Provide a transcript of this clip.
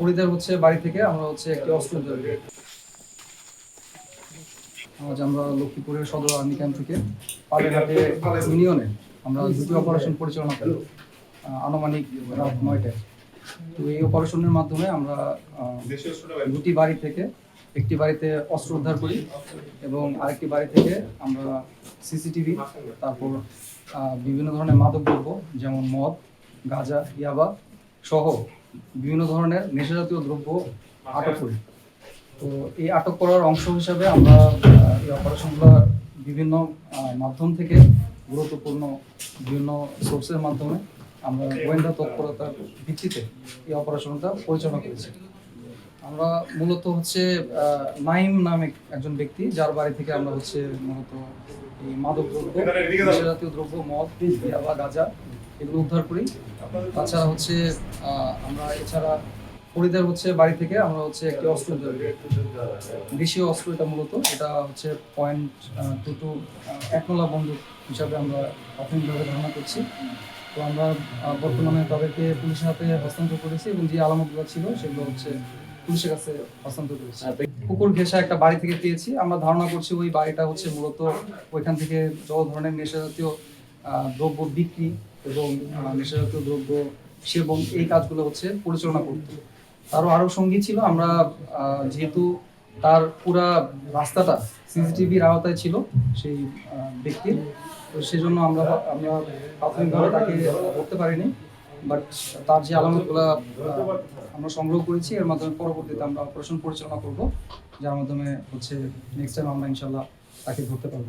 ফরিদের হচ্ছে বাড়ি থেকে আমরা হচ্ছে একটি অস্ত্র উদ্ধার আজ আমরা লক্ষ্মীপুরের সদর আর্মি ক্যাম্প থেকে পালেঘাটে ইউনিয়নে আমরা দুটি অপারেশন পরিচালনা করি আনুমানিক রাত নয়টায়। তো এই অপারেশনের মাধ্যমে আমরা দুটি বাড়ি থেকে একটি বাড়িতে অস্ত্র উদ্ধার করি এবং আরেকটি বাড়ি থেকে আমরা সিসিটিভি, তারপর বিভিন্ন ধরনের মাদক দ্রব্য যেমন মদ, গাঁজা, ইয়াবা সহ বিভিন্ন ধরনের নেশাজাতীয় দ্রব্য আটক করি। তো এই আটক করার অংশ হিসাবে আমরা এই অপারেশনগুলো বিভিন্ন মাধ্যম থেকে গুরুত্বপূর্ণ বিভিন্ন সোর্সের মাধ্যমে আমরা গোয়েন্দা তৎপরতার ভিত্তিতে এই অপারেশনটা পরিচালনা করেছি। আমরা মূলত হচ্ছে নাইম নামে একজন ব্যক্তি, যার বাড়ি থেকে আমরা হচ্ছে মূলত এই মাদক দ্রব্য নেশাজাতীয় দ্রব্য, মদ বা গাঁজা এগুলো উদ্ধার করি। তাছাড়া হচ্ছে আমরা এছাড়া ফরিদের হচ্ছে বাড়ি থেকে আমরা হচ্ছে একটি অস্ত্র উদ্ধার করি। দেশীয় অস্ত্র এটা মূলত। এটা হচ্ছে পয়েন্ট টু টু একনলা বন্দুক হিসাবে আমরা প্রাথমিকভাবে ধারণা করছি। তো আমরা বর্তমানে তাদেরকে পুলিশের হাতে হস্তান্তর করেছি এবং যে আলামতগুলো ছিল সেগুলো হচ্ছে পুলিশের কাছে হস্তান্তর করেছি। পুকুর ঘেঁষা একটা বাড়ি থেকে পেয়েছি। আমরা ধারণা করছি ওই বাড়িটা হচ্ছে মূলত ওইখান থেকে যত ধরনের নেশা জাতীয় দ্রব্য বিক্রি এবং আহ, নেশাজাতীয় দ্রব্য সেবন এই কাজগুলো হচ্ছে পরিচালনা করতো। তারও আরও সঙ্গী ছিল আমরা যেহেতু তার পুরা রাস্তাটা সিসিটিভির আওতায় ছিল সেই ব্যক্তির তো সেজন্য আমরা আমরা প্রাথমিকভাবে তাকে করতে পারিনি। বাট তার যে আলামতগুলো আমরা সংগ্রহ করেছি এর মাধ্যমে পরবর্তীতে আমরা অপারেশন পরিচালনা করব যার মাধ্যমে হচ্ছে নেক্সট টাইম আমরা ইনশাল্লাহ তাকে ধরতে পারব।